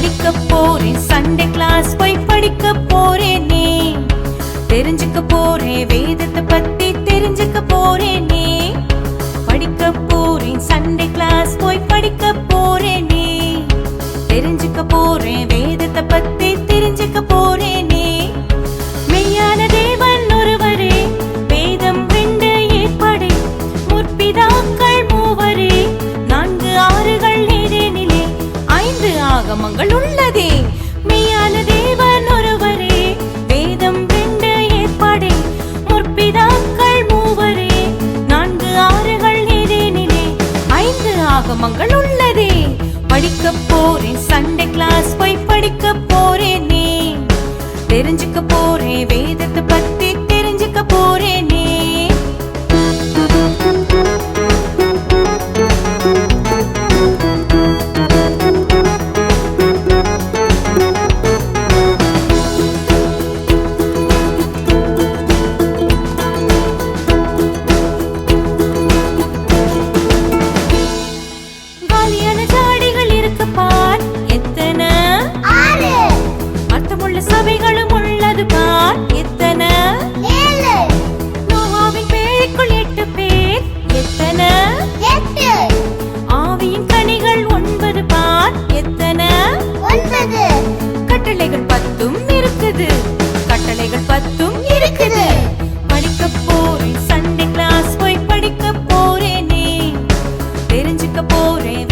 படிக்க போறேன். Sunday class போய் படிக்க போறேனே. தெரிஞ்சுக்க போறேன். வேதத்தை பத்தி தெரிஞ்சுக்க போறேனே. படிக்க போறேன். சண்டே கிளாஸ் போய் படிக்க போறேனே. தெரிஞ்சுக்க போறேன். வேதத்தை பத்தி ஆகமங்கள் உள்ளதே. மெய்யான தேவன் ஒருவரே வேதம் ரெண்டு ஏற்பாடே முற்பிதாக்கள் மூவரே நான்கு ஆறுகள் ஏதேனிலே ஐந்து ஆகமங்கள் உள்ளதே. படிக்க போறேன் சண்டே கிளாஸ் போய் படிக்க போறேனே. தெரிஞ்சு போறேன் சண்டே கிளாஸ்